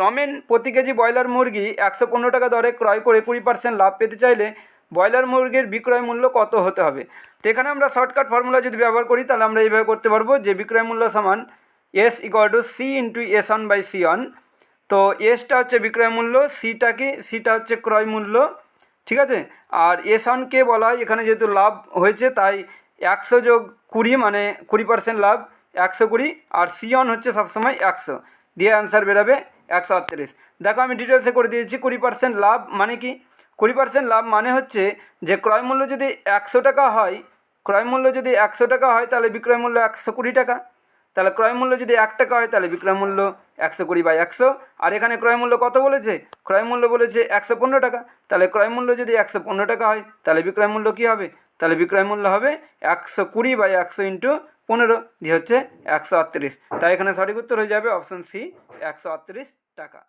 রমেন প্রতি KG broiler মুরগি একশো পনেরো টাকা দরে ক্রয় করে কুড়ি পার্সেন্ট লাভ পেতে চাইলে ব্রয়লার মুরগির বিক্রয় মূল্য কত হতে হবে? তো এখানে আমরা শর্টকাট ফর্মুলা যদি ব্যবহার করি, তাহলে আমরা এইভাবে করতে পারব যে বিক্রয় মূল্য সমান S equal to C into S one by C one তো এসটা হচ্ছে বিক্রয় মূল্য সিটা কি? সিটা হচ্ছে ক্রয় মূল্য, ঠিক আছে? আর এস ওয়ানকে বলা হয়, এখানে যেহেতু লাভ হয়েছে, তাই একশো যোগ কুড়ি মানে কুড়ি পার্সেন্ট লাভ, একশো কুড়ি, আর সি ওয়ান হচ্ছে সবসময় একশো। দিয়ে অ্যান্সার বেরোবে একশো আটত্রিশ। দেখো আমি ডিটেলসে করে দিয়েছি, কুড়ি পার্সেন্ট লাভ মানে কি? কুড়ি পার্সেন্ট লাভ মানে হচ্ছে যে ক্রয় মূল্য যদি একশো টাকা হয়, ক্রয় মূল্য যদি একশো টাকা হয় তাহলে বিক্রয় মূল্য একশো কুড়ি টাকা। তাহলে ক্রয় মূল্য যদি এক টাকা হয় তাহলে বিক্রয় মূল্য একশো কুড়ি বাই একশো। আর এখানে ক্রয় মূল্য কত বলেছে? ক্রয় মূল্য বলেছে একশো পনেরো টাকা। তাহলে ক্রয় মূল্য যদি একশো পনেরো টাকা হয়, তাহলে বিক্রয় মূল্য কী হবে? তাহলে বিক্রয় মূল্য হবে একশো কুড়ি বাই একশো ইন্টু পনেরো, দিয়ে হচ্ছে একশো আটত্রিশ। তাই এখানে সঠিক উত্তর হয়ে যাবে অপশন সি, একশো আটত্রিশ টাকা।